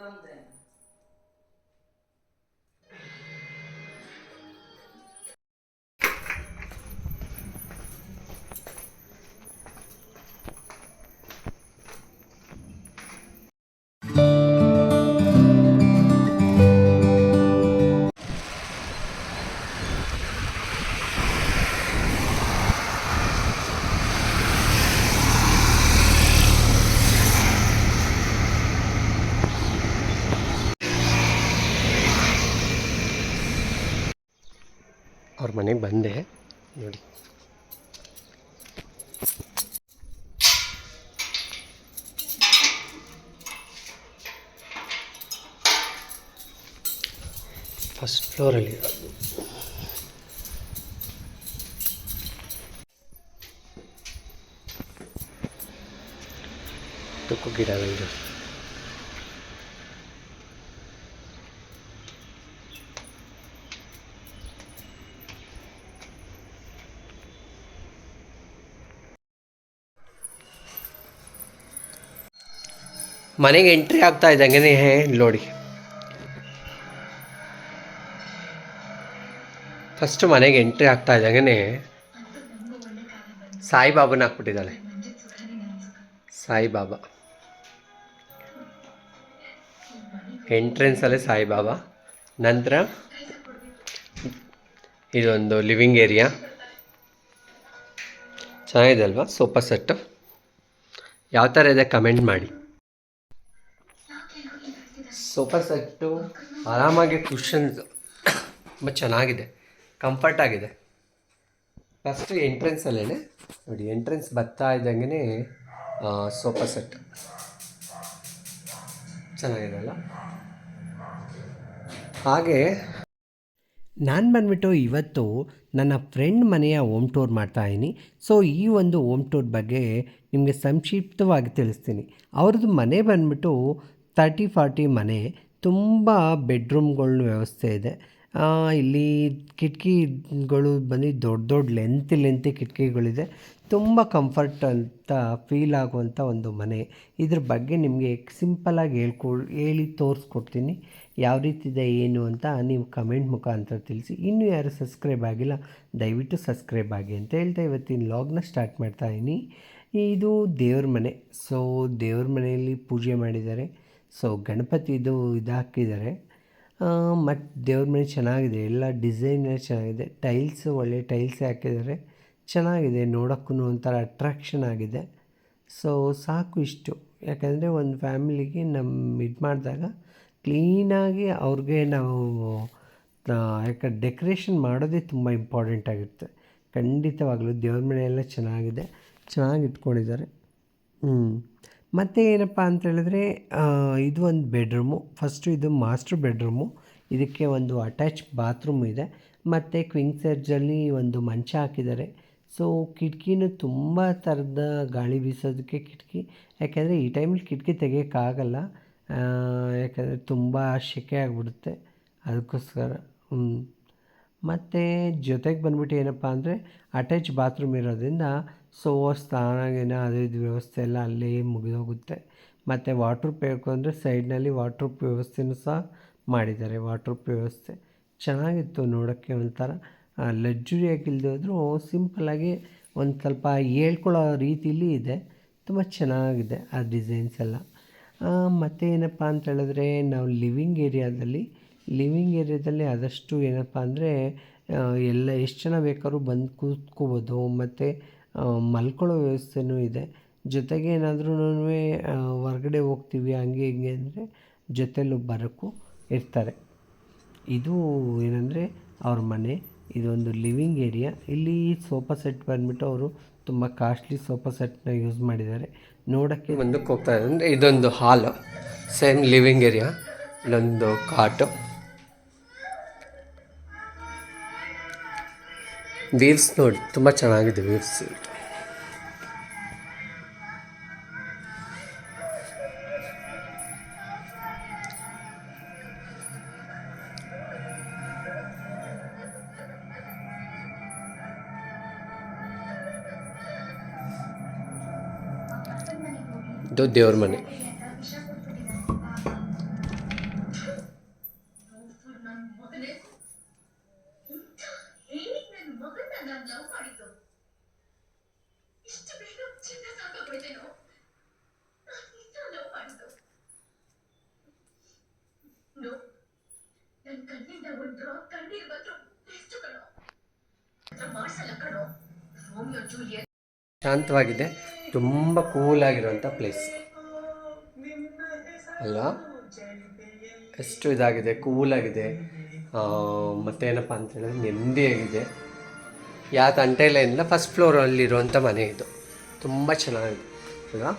também. ಅವ್ರ ಮನೆಗೆ ಬಂದೆ. ನೋಡಿ. ಫಸ್ಟ್ ಫ್ಲೋರಲ್ಲಿ ಗಿಡಗಳಿದೆ ಮನೆಗೆ ಎಂಟ್ರಿ ಆಗ್ತಾ ಇದ್ದಂಗೆ ನೋಡಿ. ಫಸ್ಟ್ ಮನೆಗೆ ಎಂಟ್ರಿ ಆಗ್ತಾ ಇದ್ದಂಗೆ ಸಾಯಿಬಾಬನ ಹಾಕ್ಬಿಟ್ಟಿದ್ದಾಳೆ. ಸಾಯಿಬಾಬಾ. ಎಂಟ್ರೆನ್ಸಲ್ಲೇ ಸಾಯಿಬಾಬಾ. ನಂತರ ಇದೊಂದು ಲಿವಿಂಗ್ ಏರಿಯಾ ಚೆನ್ನಾಗಿದೆ ಅಲ್ವಾ? ಸೋಫಾ ಸೆಟ್ಟು ಯಾವ ಥರ ಇದೆ ಕಮೆಂಟ್ ಮಾಡಿ. ಸೋಫಾ ಸೆಟ್ಟು, ಆರಾಮಾಗಿ ಕುಷನ್ಸ್ ತುಂಬ ಚೆನ್ನಾಗಿದೆ ಕಂಫರ್ಟ್ ಆಗಿದೆ. ಫಸ್ಟ್ ಎಂಟ್ರೆನ್ಸಲ್ಲೇ ನೋಡಿ ಎಂಟ್ರೆನ್ಸ್ ಬರ್ತಾ ಇದ್ದಂಗೆ ಸೋಫಾ ಸೆಟ್. ಚೆನ್ನಾಗಿದೆ ಅಲ್ಲ ಹಾಗೆ, ನಾನು ಬಂದ್ಬಿಟ್ಟು ಇವತ್ತು ನನ್ನ ಫ್ರೆಂಡ್ ಮನೆಯ ಹೋಮ್ ಟೂರ್ ಮಾಡ್ತಾ ಇದ್ದೀನಿ. ಸೊ ಈ ಒಂದು ಹೋಮ್ ಟೂರ್ ಬಗ್ಗೆ ನಿಮಗೆ ಸಂಕ್ಷಿಪ್ತವಾಗಿ ತಿಳಿಸ್ತೀನಿ. ಅವ್ರದ್ದು ಮನೆ ಬಂದ್ಬಿಟ್ಟು ತರ್ಟಿ ಫಾರ್ಟಿ ಮನೆ, ತುಂಬ ಬೆಡ್ರೂಮ್ಗಳ ವ್ಯವಸ್ಥೆ ಇದೆ. ಇಲ್ಲಿ ಕಿಟಕಿಗಳು ಬಂದು ದೊಡ್ಡ ದೊಡ್ಡ ಲೆಂತ್ ಲೆಂತಿ ಕಿಟಕಿಗಳಿದೆ. ತುಂಬ ಕಂಫರ್ಟ್ ಅಂತ ಫೀಲ್ ಆಗುವಂಥ ಒಂದು ಮನೆ. ಇದ್ರ ಬಗ್ಗೆ ನಿಮಗೆ ಸಿಂಪಲಾಗಿ ಹೇಳ್ಕೊ, ಹೇಳಿ ತೋರಿಸ್ಕೊಡ್ತೀನಿ. ಯಾವ ರೀತಿ ಇದೆ ಏನು ಅಂತ ನೀವು ಕಮೆಂಟ್ ಮುಖಾಂತರ ತಿಳಿಸಿ. ಇನ್ನೂ ಯಾರು ಸಬ್ಸ್ಕ್ರೈಬ್ ಆಗಿಲ್ಲ, ದಯವಿಟ್ಟು ಸಬ್ಸ್ಕ್ರೈಬ್ ಆಗಿ ಅಂತ ಹೇಳ್ತಾ ಇವತ್ತಿನ ಲಾಗ್ನ ಸ್ಟಾರ್ಟ್ ಮಾಡ್ತಾ ಇದ್ದೀನಿ ಇದು ದೇವ್ರ ಮನೆ. ಸೊ ದೇವ್ರ ಮನೆಯಲ್ಲಿ ಪೂಜೆ ಮಾಡಿದ್ದಾರೆ. ಸೊ ಗಣಪತಿದು ಇದು ಹಾಕಿದ್ದಾರೆ ಮತ್ತು ದೇವ್ರ ಮನೆ ಚೆನ್ನಾಗಿದೆ. ಎಲ್ಲ ಡಿಸೈನ್ ಚೆನ್ನಾಗಿದೆ. ಟೈಲ್ಸು, ಒಳ್ಳೆ ಟೈಲ್ಸ್ ಹಾಕಿದ್ದಾರೆ. ಚೆನ್ನಾಗಿದೆ. ನೋಡೋಕ್ಕೂ ಒಂಥರ ಅಟ್ರಾಕ್ಷನ್ ಆಗಿದೆ. ಸೊ ಸಾಕು ಇಷ್ಟು. ಯಾಕಂದರೆ ಒಂದು ಫ್ಯಾಮಿಲಿಗೆ ನಮ್ಮ ಇದು ಮಾಡಿದಾಗ ಕ್ಲೀನಾಗಿ ಅವ್ರಿಗೆ ನಾವು ಯಾಕಂದ್ರೆ ಯಾಕೆ ಡೆಕೋರೇಷನ್ ಮಾಡೋದೇ ತುಂಬ ಇಂಪಾರ್ಟೆಂಟ್ ಆಗಿರುತ್ತೆ. ಖಂಡಿತವಾಗಲೂ ದೇವ್ರ ಮನೆ ಎಲ್ಲ ಚೆನ್ನಾಗಿದೆ. ಚೆನ್ನಾಗಿ ಇಟ್ಕೊಂಡಿದ್ದಾರೆ. ಹ್ಞೂ ಮತ್ತು ಏನಪ್ಪ ಅಂತ ಹೇಳಿದ್ರೆ ಇದು ಒಂದು ಬೆಡ್ರೂಮು. ಫಸ್ಟು ಇದು ಮಾಸ್ಟ್ರ್ ಬೆಡ್ರೂಮು. ಇದಕ್ಕೆ ಒಂದು ಅಟ್ಯಾಚ್ ಬಾತ್ರೂಮ್ ಇದೆ. ಮತ್ತು ಕ್ವಿಂಗ್ ಸರ್ಜಲ್ಲಿ ಒಂದು ಮಂಚ ಹಾಕಿದ್ದಾರೆ. ಸೊ, ಕಿಟಕಿನೂ ತುಂಬ ಥರದ ಗಾಳಿ ಬೀಸೋದಕ್ಕೆ ಕಿಟಕಿ. ಯಾಕೆಂದರೆ ಈ ಟೈಮಲ್ಲಿ ಕಿಟಕಿ ತೆಗಿಯೋಕ್ಕಾಗಲ್ಲ. ಯಾಕೆಂದರೆ ತುಂಬ ಸೆಕೆ ಆಗಿಬಿಡುತ್ತೆ. ಅದಕ್ಕೋಸ್ಕರ ಹ್ಞೂ ಮತ್ತು ಜೊತೆಗೆ ಬಂದ್ಬಿಟ್ಟು ಏನಪ್ಪ ಅಂದರೆ ಅಟ್ಯಾಚ್ ಬಾತ್ರೂಮ್ ಇರೋದ್ರಿಂದ ಸೊ ಸ್ನಾನ, ಗೀನ ಅದು ಇದು ವ್ಯವಸ್ಥೆ ಎಲ್ಲ ಅಲ್ಲೇ ಮುಗಿದೋಗುತ್ತೆ. ಮತ್ತು ವಾಟ್ರ್ ಬೇಕು ಅಂದರೆ ಸೈಡ್ನಲ್ಲಿ ವಾಟ್ರ್ ವ್ಯವಸ್ಥೆನೂ ಸಹ ಮಾಡಿದ್ದಾರೆ. ವಾಟ್ರ್ ವ್ಯವಸ್ಥೆ ಚೆನ್ನಾಗಿತ್ತು ನೋಡೋಕ್ಕೆ ಒಂಥರ. ಲಗ್ಜುರಿಯಾಗಿ ಇಲ್ಲದೆ ಹೋದರೂ ಸಿಂಪಲ್ಲಾಗಿ ಒಂದು ಸ್ವಲ್ಪ ಹೇಳ್ಕೊಳ್ಳೋ ರೀತಿಲಿ ಇದೆ. ತುಂಬ ಚೆನ್ನಾಗಿದೆ ಆ ಡಿಸೈನ್ಸ್ ಎಲ್ಲ. ಮತ್ತು ಏನಪ್ಪ ಅಂತ ಹೇಳಿದ್ರೆ ನಾವು ಲಿವಿಂಗ್ ಏರಿಯಾದಲ್ಲಿ ಲಿವಿಂಗ್ ಏರಿಯಾದಲ್ಲಿ ಆದಷ್ಟು ಏನಪ್ಪ ಅಂದರೆ ಎಲ್ಲ ಎಷ್ಟು ಜನ ಬೇಕಾದ್ರೂ ಬಂದು ಕೂತ್ಕೋಬೋದು, ಮತ್ತು ಮಲ್ಕೊಳ್ಳೋ ವ್ಯವಸ್ಥೆನೂ ಇದೆ. ಜೊತೆಗೆ ಏನಾದ್ರೂ ಹೊರ್ಗಡೆ ಹೋಗ್ತೀವಿ, ಹಂಗೆ ಹಿಂಗೆ ಅಂದರೆ ಜೊತೆಲಿ ಬರೋಕ್ಕೂ ಇರ್ತಾರೆ ಇದು ಏನಂದರೆ ಅವ್ರ ಮನೆ, ಇದೊಂದು ಲಿವಿಂಗ್ ಏರಿಯಾ. ಇಲ್ಲಿ ಸೋಫಾ ಸೆಟ್ ಬಂದ್ಬಿಟ್ಟು ಅವರು ತುಂಬ ಕಾಸ್ಟ್ಲಿ ಸೋಫಾ ಸೆಟ್ನ ಯೂಸ್ ಮಾಡಿದ್ದಾರೆ. ನೋಡೋಕ್ಕೆ ಮುಂದಕ್ಕೆ ಹೋಗ್ತಾ ಇದೆ ಅಂದರೆ ಇದೊಂದು ಹಾಲು, ಸೇಮ್ ಲಿವಿಂಗ್ ಏರಿಯಾ, ಇಲ್ಲೊಂದು ಕಾಟು. ವೀವ್ಸ್ ನೋಡಿ ತುಂಬ ಚೆನ್ನಾಗಿದೆ ವೀವ್ಸ್ ಇದು ದೇವ್ರ ಮನೆ. ಕಣ್ಣಿಂದ ಕಣ್ಣೀರ್ ಬಂದ್ರು. ಎಷ್ಟು ಕಣೋ? ಶಾಂತವಾಗಿದೆ. ತುಂಬ ಕೂಲ್ ಆಗಿರುವಂಥ ಪ್ಲೇಸ್ ಅಲ್ಲ ಎಷ್ಟು ಇದಾಗಿದೆ ಕೂಲಾಗಿದೆ ಮತ್ತೇನಪ್ಪ ಅಂತ ಹೇಳಿದ್ರೆ ನೆಮ್ಮದಿಯಾಗಿದೆ ಯಾವ ತಂಟೆ ಇಲ್ಲ ಏನಿಲ್ಲ ಫಸ್ಟ್ ಫ್ಲೋರಲ್ಲಿರುವಂಥ ಮನೆ ಇದು. ತುಂಬ ಚೆನ್ನಾಗಿದೆ. ಅಲ್ವಾ?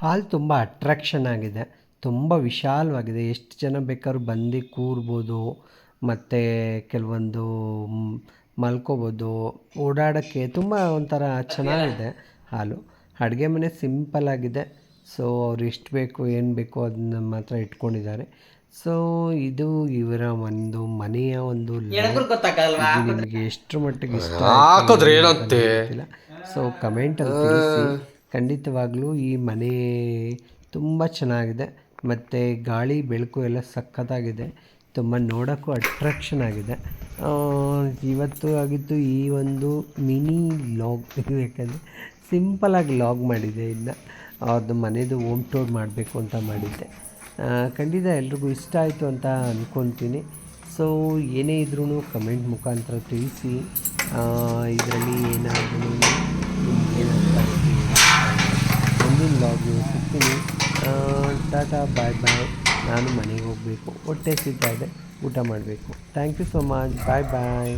ಹಾಲ್ ತುಂಬ ಅಟ್ರಾಕ್ಷನ್ ಆಗಿದೆ. ತುಂಬ ವಿಶಾಲವಾಗಿದೆ. ಎಷ್ಟು ಜನ ಬೇಕಾದ್ರೂ ಬಂದು ಕೂರ್ಬೋದು ಮತ್ತು ಕೆಲವೊಂದು ಮಲ್ಕೋಬೋದು ಓಡಾಡೋಕ್ಕೆ ತುಂಬ ಒಂಥರ ಚೆನ್ನಾಗಿದೆ ಹಾಲು. ಅಡುಗೆ ಮನೆ ಸಿಂಪಲ್ ಆಗಿದೆ. ಸೊ ಅವ್ರು ಎಷ್ಟು ಬೇಕು ಏನು ಬೇಕು ಅದನ್ನ ಮಾತ್ರ ಇಟ್ಕೊಂಡಿದ್ದಾರೆ. ಸೊ ಇದು ಇವರ ಒಂದು ಮನೆಯ ಒಂದು ನಿಮಗೆ ಎಷ್ಟು ಮಟ್ಟಿಗೆ ಇಷ್ಟ ಹಾಕಿದ್ರೆ ಏನಂತೆ? ಸೊ ಕಮೆಂಟಲ್ಲಿ ತಿಳಿಸಿ. ಖಂಡಿತವಾಗ್ಲೂ ಈ ಮನೆ ತುಂಬ ಚೆನ್ನಾಗಿದೆ. ಮತ್ತು ಗಾಳಿ, ಬೆಳಕು ಎಲ್ಲ ಸಖತ್ತಾಗಿದೆ. ತುಂಬ ನೋಡೋಕ್ಕೂ ಅಟ್ರಾಕ್ಷನ್ ಆಗಿದೆ. ಇವತ್ತು ಆಗಿದ್ದು ಈ ಒಂದು ಮಿನಿ ಲಾಗ್ ಯಾಕಂದರೆ ಸಿಂಪಲಾಗಿ ಲಾಗ್ ಮಾಡಿದೆ ಇನ್ನು. ಅವ್ರದ್ದು ಮನೆದು ಹೋಮ್ ಟೂರ್ ಮಾಡಬೇಕು ಅಂತ ಮಾಡಿದ್ದೆ. ಖಂಡಿತ ಎಲ್ರಿಗೂ ಇಷ್ಟ ಆಯಿತು ಅಂತ ಅಂದ್ಕೊತೀನಿ ಸೊ ಏನೇ ಇದ್ರೂ ಕಮೆಂಟ್ ಮುಖಾಂತರ ತಿಳಿಸಿ. ಇದರಲ್ಲಿ ಏನಾದರೂ ನಿಮ್ಗೇನಾಗ್ತಾ ಮುಂದಿನ ಲಾಗು ಸಿಗ್ತೀನಿ ಟಾಟಾ ಬಾಯ್ ಬಾಯ್ ನಾನು ಮನೆಗೆ ಹೋಗಬೇಕು. ಹೊಟ್ಟೆ ಸಿಗ್ತಾ ಇದೆ. ಊಟ ಮಾಡಬೇಕು. Thank you so much bye bye